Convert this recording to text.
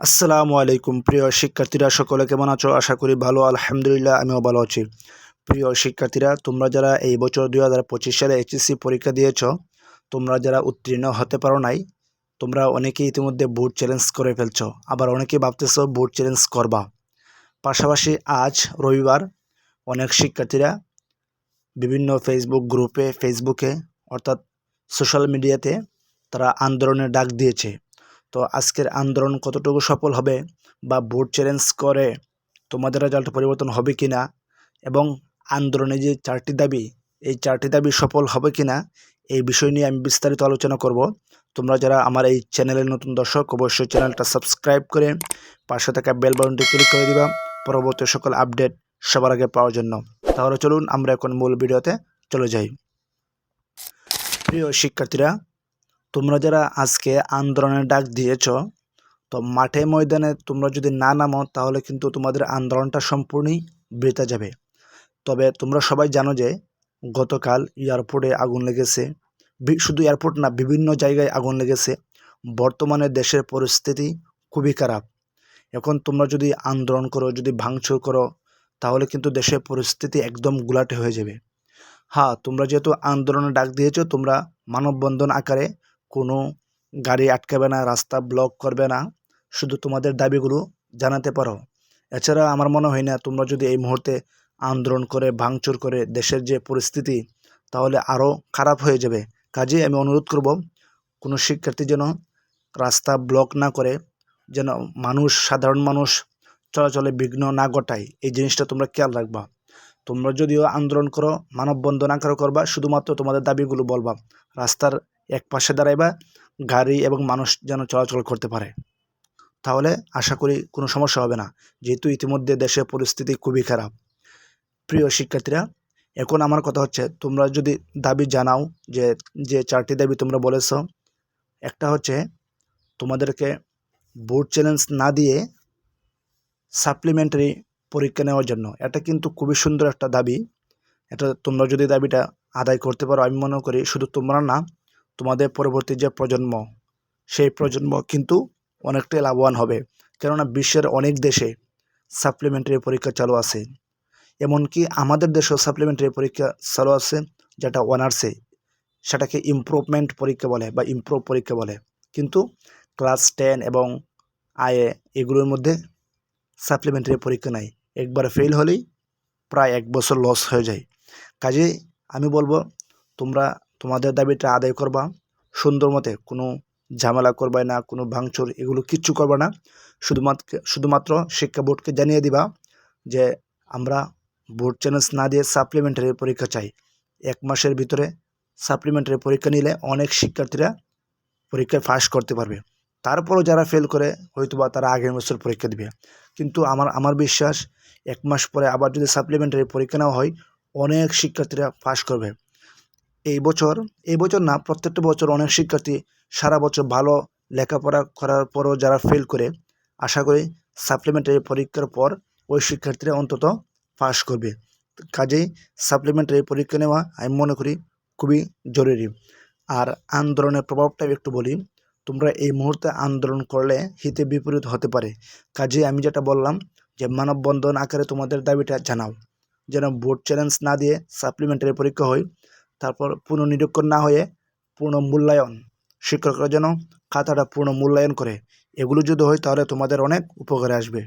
আসসালামু আলাইকুম। প্রিয় শিক্ষার্থীরা, সকলে কেমন আছো? আশা করি ভালো, আলহামদুলিল্লাহ, আমিও ভালো আছি। প্রিয় শিক্ষার্থীরা, তোমরা যারা এই বছর দুই হাজার পঁচিশ সালে এইচএসসি পরীক্ষা দিয়েছ, তোমরা যারা উত্তীর্ণ হতে পারো নাই, তোমরা অনেকেই ইতিমধ্যে বোর্ড চ্যালেঞ্জ করে ফেলছো, আবার অনেকেই ভাবতেছো বোর্ড চ্যালেঞ্জ করবা। পাশাপাশি আজ রবিবার অনেক শিক্ষার্থীরা বিভিন্ন ফেসবুক গ্রুপে ফেসবুকে অর্থাৎ সোশ্যাল মিডিয়াতে তারা আন্দোলনের ডাক দিয়েছে। তো আজকের আন্দোলন কতটুকু সফল হবে বা ভোট চ্যালেঞ্জ করে তোমাদের রেজাল্ট পরিবর্তন হবে কি না এবং আন্দোলনে যে চারটি দাবি, এই চারটি দাবি সফল হবে কি না, এই বিষয় নিয়ে আমি বিস্তারিত আলোচনা করব। তোমরা যারা আমার এই চ্যানেলের নতুন দর্শক, অবশ্যই চ্যানেলটা সাবস্ক্রাইব করে পাশে থাকা বেল বাটনটি ক্লিক করে দিবা। পরবর্তী সকল আপডেট সবার আগে পাওয়ার জন্য। তাহলে চলুন আমরা এখন মূল ভিডিওতে চলে যাই। প্রিয় শিক্ষার্থীরা তোমরা যারা আজকে আন্দোলনের ডাক দিয়েছ, তো মাঠে ময়দানে তোমরা যদি না নামো, তাহলে কিন্তু তোমাদের আন্দোলনটা সম্পূর্ণই বৃথা যাবে। তবে তোমরা সবাই জানো যে গতকাল এয়ারপোর্টে আগুন লেগেছে। শুধু এয়ারপোর্ট না, বিভিন্ন জায়গায় আগুন লেগেছে। বর্তমানে দেশের পরিস্থিতি খুবই খারাপ। এখন তোমরা যদি আন্দোলন করো, যদি ভাঙচুর করো, তাহলে কিন্তু দেশের পরিস্থিতি একদম গুলাটে হয়ে যাবে। হ্যাঁ তোমরা যেহেতু আন্দোলনে ডাক দিয়েছ, তোমরা মানববন্ধন আকারে কোনো গাড়ি আটকাবে না, রাস্তা ব্লক করবে না। শুধু তোমাদের দাবিগুলো জানাতে পারো। এছাড়া আমার মনে হয় না তোমরা যদি এই মুহূর্তে আন্দোলন করে, ভাঙচুর করে দেশের যে পরিস্থিতি, তাহলে আরও খারাপ হয়ে যাবে। কাজে আমি অনুরোধ করব, কোনো শিক্ষার্থী যেন রাস্তা ব্লক না করে, যেন মানুষ, সাধারণ মানুষ চলাচলে বিঘ্ন না ঘটায়, এই জিনিসটা তোমরা খেয়াল রাখবা। তোমরা যদিও আন্দোলন করো, মানববন্ধন আকার করবা, শুধুমাত্র তোমাদের দাবিগুলো বলবা। রাস্তার এক পাশে দাঁড়াইবা, গাড়ি এবং মানুষ যেন চলাচল করতে পারে। তাহলে আশা করি কোনো সমস্যা হবে না, যেহেতু ইতিমধ্যে দেশের পরিস্থিতি খুবই খারাপ। প্রিয় শিক্ষার্থীরা, এখন আমার কথা হচ্ছে, তোমরা যদি দাবি জানাও যে যে চারটি দাবি তোমরা বলেছ, একটা হচ্ছে তোমাদেরকে বোর্ড চ্যালেঞ্জ না দিয়ে সাপ্লিমেন্টারি পরীক্ষা নেওয়ার জন্য। এটা কিন্তু খুবই সুন্দর একটা দাবি। এটা তোমরা যদি দাবিটা আদায় করতে পারো, আমি মনে করি শুধু তোমরা না তোমাদের পরবর্তী যে প্রজন্ম, সেই প্রজন্ম কিন্তু অনেকটাই লাভবান হবে। কেননা বিশ্বের অনেক দেশে সাপ্লিমেন্টারি পরীক্ষা চালু আছে। এমনকি আমাদের দেশেও সাপ্লিমেন্টারি পরীক্ষা চালু আছে, যেটা অনার্সে সেটাকে ইমপ্রুভমেন্ট পরীক্ষা বলে বা ইমপ্রুভ পরীক্ষা বলে। কিন্তু ক্লাস টেন এবং আয়ে এগুলোর মধ্যে সাপ্লিমেন্টারি পরীক্ষা নাই। একবার ফেল হলেই প্রায় এক বছর লস হয়ে যায়। কাজে আমি বলব, তোমরা তোমাদের দাবিটা আদায় করবা। সুন্দর মতে কোনো ঝামেলা করবে না, কোনো ভাঙচুর এগুলো কিচ্ছু করবে না। শুধুমাত্র শুধুমাত্র শিক্ষা বোর্ডকে জানিয়ে দিবা যে আমরা বোর্ড চ্যালেঞ্জ না দিয়ে সাপ্লিমেন্টারি পরীক্ষা চাই। এক মাসের ভিতরে সাপ্লিমেন্টারি পরীক্ষা নিলে অনেক শিক্ষার্থীরা পরীক্ষায় পাস করতে পারবে। তারপরও যারা ফেল করে, হয়তোবা তারা আগের বছর পরীক্ষা দিবে। কিন্তু আমার আমার বিশ্বাস, এক মাস পরে আবার যদি সাপ্লিমেন্টারি পরীক্ষা নেওয়া হয়, অনেক শিক্ষার্থীরা পাশ করবে। এই বছর এই বছর না, প্রত্যেকটা বছর অনেক শিক্ষার্থী সারা বছর ভালো লেখাপড়া করার পরও যারা ফেল করে, আশা করি সাপ্লিমেন্টারি পরীক্ষার পর ওই শিক্ষার্থীরা অন্তত পাশ করবে। কাজেই সাপ্লিমেন্টারি পরীক্ষা নেওয়া আমি মনে করি খুবই জরুরি। আর আন্দোলনের প্রভাবটা একটু বলি, তোমরা এই মুহূর্তে আন্দোলন করলে হিতে বিপরীত হতে পারে। কাজে আমি যেটা বললাম যে মানববন্ধন আকারে তোমাদের দাবিটা জানাও। যেন বোর্ড চ্যালেঞ্জ না দিয়ে সাপ্লিমেন্টারি পরীক্ষা হয় তারপর পুনর্নিরীক্ষণ না হয়ে পূর্ণ মূল্যায়ন শিক্ষকরা যেন খাতাটা পূর্ণ মূল্যায়ন করে। এগুলো যদি হয় তাহলে তোমাদের অনেক উপকারে আসবে।